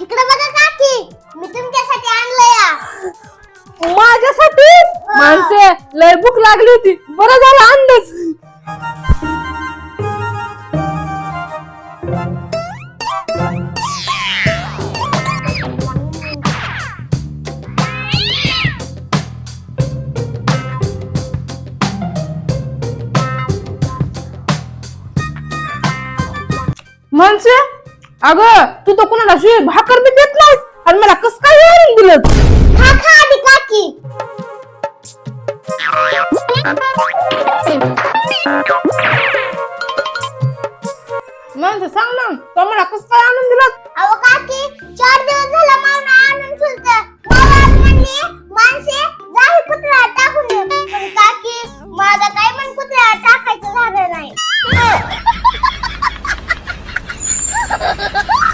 इकडे बघा काकी मी तुमच्यासाठी आणलं या माझ्यासाठी? माणसे लय भूक लागली होती. बरं झालं अंदाज माणसे अगं तू तर कोणाला अशी भाकर बी देत नाही आणि मला कस काय आणून दिलं खा खा आधी काकी. माणसं सांग ना तो मला कस काय आणून दिला